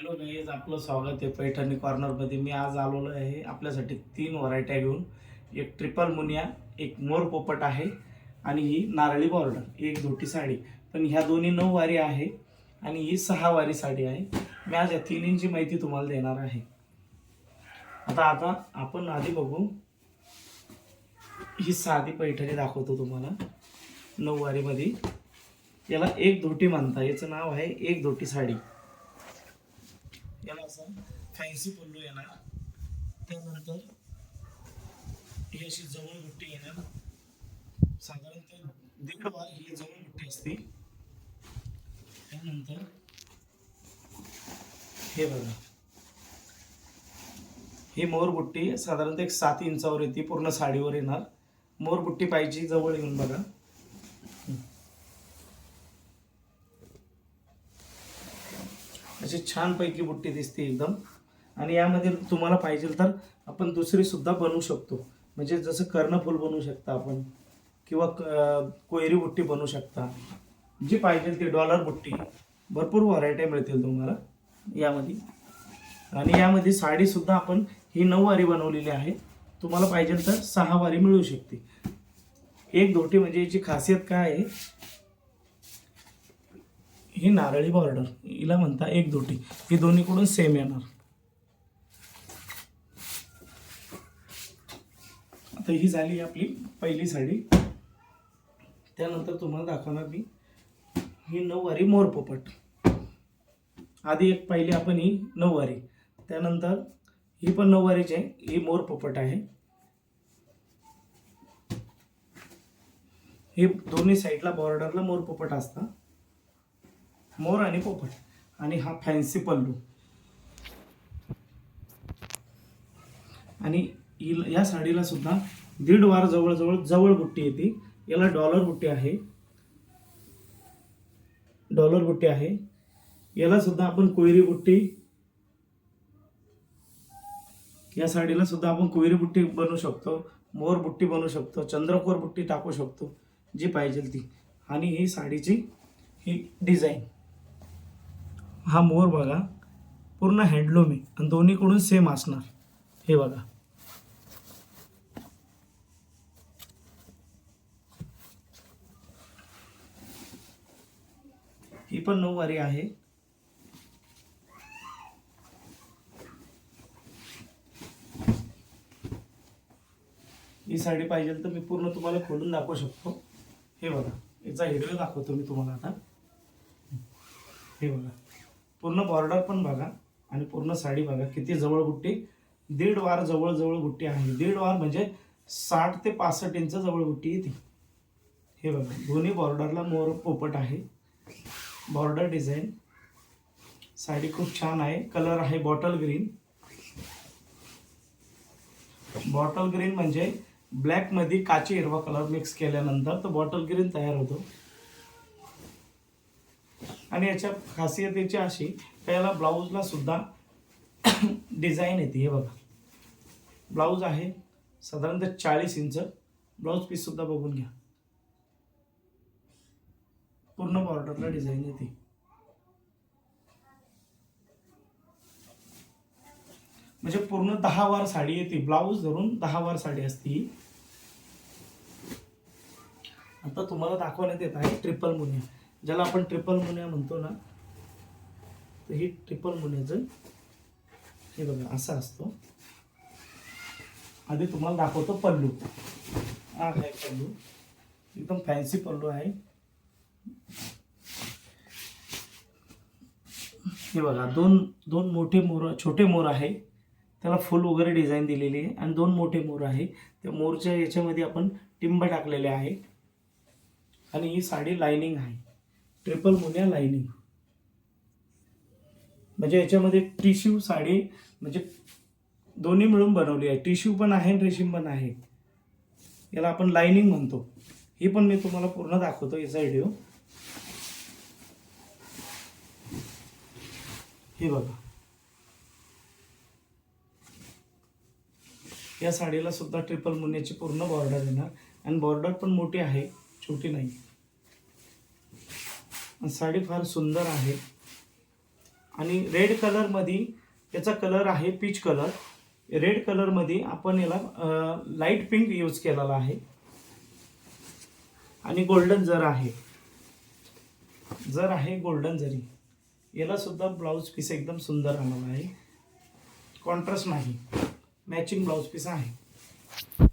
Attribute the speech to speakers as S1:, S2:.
S1: Hello guys आपलं स्वागत आहे पैठणी कॉर्नरमध्ये मी आज आलेलो आहे आपल्यासाठी तीन व्हरायट्या घेऊन. एक ट्रिपल मुनिया एक मोर पोपट आहे आणि ही नारळी बॉर्डर एक धोटी साडी. पण ह्या दोन्ही नऊ वारी आहे आणि ही सहा वारी साडी आहे. मी आज या तिन्हींची माहिती तुम्हाला देणार आहे. आता आता आपण आधी बघू. ही साधी पैठणी दाखवतो तुम्हाला. नऊ वारीमध्ये. याला एक धोटी म्हणता याचं नाव आहे एक धोटी साडी. याला असं फॅन्सी पल्लू येणार. त्यानंतर ही अशी जवळ बुट्टी येणार. साधारणतः दीड वार ही जवळ बुट्टी असते. त्यानंतर हे बघा. ही मोरबुट्टी साधारणतः एक सात इंचावर येते. पूर्ण साडीवर येणार. मोरबुट्टी पाहिजे जवळ येऊन बघा. अशी छानपैकी बुट्टी दिसते एकदम. आणि यामध्ये तुम्हाला पाहिजे तर आपण दुसरीसुद्धा बनवू शकतो. म्हणजे जसं कर्णफूल बनवू शकता आपण किंवा क- कोयरी बुट्टी बनवू शकता. जी पाहिजे ती डॉलर बुट्टी. भरपूर व्हरायटी मिळतील तुम्हाला यामध्ये. आणि यामध्ये साडीसुद्धा आपण ही नऊ वारी बनवलेली आहे. तुम्हाला पाहिजे तर सहा वारी मिळू शकते. एक धोटी म्हणजे याची खासियत काय आहे? ही नारळी बॉर्डर हिला म्हणता एक दोटी. ही दोन्हीकडून सेम येणार. आता ही झाली आपली पहिली साडी. त्यानंतर तुम्हाला दाखवणार मी ही नऊवारी मोरपोपट आधी एक पहिली आपण ही नऊवारी. त्यानंतर ही पण नऊवारीची आहे. ही मोरपोपट आहे. हे दोन्ही साईडला बॉर्डरला मोरपोपट असतात मोर आणि पोपट. आणि हा फॅन्सी पल्लू. आणि या साडीला सुद्धा दीड वार जवळजवळ जवळ बुट्टी येते. याला डॉलर बुट्टी आहे. डॉलर बुट्टी आहे. याला सुद्धा आपण कोयरी बुट्टी या साडीला सुद्धा आपण कोयरी बुट्टी बनवू शकतो. मोर बुट्टी बनवू शकतो. चंद्रकोर बुट्टी टाकू शकतो. जी पाहिजे ती. आणि ही साडीची ही डिझाईन हा मोर बघा पूर्ण हँडलूम आहे आणि दोन्हीकडून सेम असणार. हे बघा. ही पण नऊवारी आहे. ही साडी पाहिजे तर मी पूर्ण तुम्हाला खोलून दाखवू शकतो. हे बघा याचा हिरवे दाखवतो मी तुम्हाला आता. हे बघा. पूर्ण बॉर्डर पण बघा आणि पूर्ण साडी बघा. किती जवळ बुट्टी? दीड वार जवळ जवळ बुट्टी आहे. दीड वार म्हणजे साठ ते पासष्ट इंच जवळ बुट्टी येते हे बघा. दोन्ही बॉर्डरला मोर पोपट आहे. बॉर्डर डिझाईन साडी खूप छान आहे. कलर आहे बॉटल ग्रीन बॉटल ग्रीन म्हणजे ब्लॅकमध्ये काची हिरवा कलर मिक्स केल्यानंतर तो बॉटल ग्रीन तयार होतो. आणि याच्या खासियतीची अशी का याला ब्लाऊजला सुद्धा डिझाईन येते. हे बघा. ब्लाऊज आहे साधारणतः चाळीस इंच. ब्लाऊज पीस सुद्धा बघून घ्या. पूर्ण बॉर्डरला डिझाईन येते. म्हणजे पूर्ण दहा वार साडी येते. ब्लाऊज धरून दहा वार साडी असते. ही. आता तुम्हाला दाखवण्यात येत आहे ट्रिपल मुनिया. ज्याला आपण ट्रिपल मुनिया म्हणतो ना तर ही ट्रिपल मुनियाचं हे बघा असा असतो. आधी तुम्हाला दाखवतो पल्लू. हा आहे पल्लू? एकदम फॅन्सी पल्लू आहे. हे बघा दोन दोन मोठे मोर छोटे मोर आहे. त्याला फुल वगैरे डिझाईन दिलेली आहे आणि दोन मोठे मोर आहे. त्या मोरच्या याच्यामध्ये आपण टिंब टाकलेले आहे. आणि ही साडी लाइनिंग आहे. ट्रिपल मुनिया लाईनिंग म्हणजे याच्यामध्ये टिश्यू साडी म्हणजे दोन्ही मिळून बनवली आहे. टिश्यू पण आहे आणि रेशीम पण आहे. याला आपण लाईनिंग म्हणतो. ही पण मी तुम्हाला पूर्ण दाखवतो याचा व्हिडिओ. हे बघा. या साडीला सुद्धा ट्रिपल मुन्याची पूर्ण बॉर्डर येणार. आणि बॉर्डर पण मोठी आहे छोटी नाही. आहे साडी फार सुंदर आहे. आणि रेड कलरमध्ये याचा कलर आहे पीच कलर रेड कलरमध्ये आपण याला लाइट पिंक यूज केलेला आहे. आणि गोल्डन जर आहे जर आहे गोल्डन जरी याला सुद्धा ब्लाऊज पीस एकदम सुंदर आलेला आहे. कॉन्ट्रास्ट नाही. मॅचिंग ब्लाऊज पीस आहे.